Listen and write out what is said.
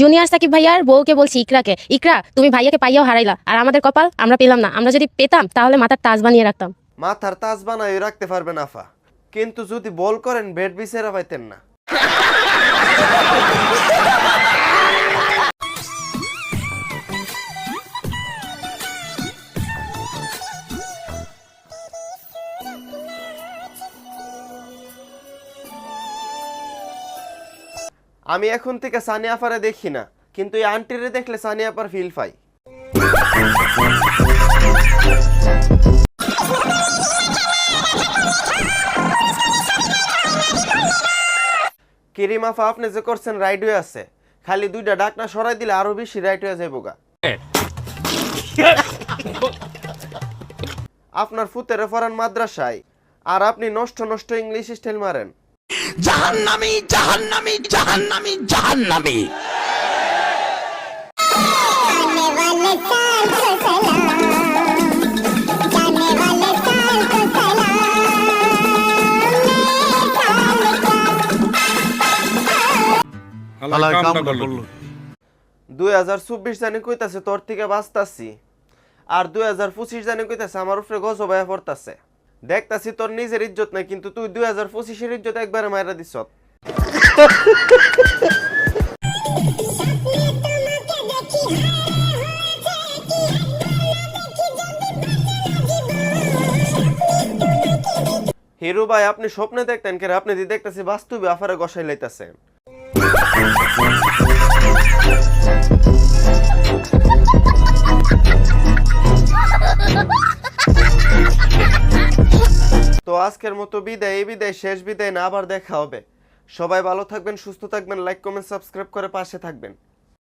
Junior Shakib ভাইয়ার বউকে বলছি ইকরাকে ইকরা তুমি ভাইয়াকে পাইয়াও হারাইলা। আর আমাদের কপাল আমরা পেলাম না। আমরা যদি পেতাম তাহলে মাথার তাজ বানিয়ে রাখতাম। মাথার তাজ বানাই রাখতে পারবেন আফা। কিন্তু যদি বল করেন বেড বিছেরা পাইতেন না। আমি এখন থেকে সানি আপারে দেখি না, কিন্তু এই আন্টিরে দেখলে সানি আপার ফিল পাই। কিরিম আফা আপনি যে করছেন রাইড হয়ে আছে। খালি দুইটা ডাকনা সরাই দিলে আরও বেশি রাইট হয়ে যাইব গা। আপনার ফুতেরে ফরান মাদ্রাসায়, আর আপনি নষ্ট নষ্ট ইংলিশ স্টাইল মারেন। জাহান্নামি জাহান্নামি জাহান্নামি জাহান্নামি। দুই হাজার চব্বিশ জানি কইতাছে তোর থেকে বাঁচতাছি। আর দুই হাজার পঁচিশ জানি কইতাছে আমার উপরে গজ ভাইয়া পড়তাছে। দেখতাছি তোর নিজের ইজ্জত নাই, কিন্তু তুই দুই হাজার পঁচিশের ইজ্জত একবারে মায়েরা দিস হিরু ভাই, আপনি স্বপ্নে দেখতেন কে আপনি দি দেখতেছি বাস্তবে আফারে গসাই লাইতাছেন। আজকের মতো বিদায়, এই বিদায় শেষ বিদায় না, আবার দেখা হবে। সবাই ভালো থাকবেন, সুস্থ থাকবেন লাইক কমেন্ট সাবস্ক্রাইব করে পাশে থাকবেন।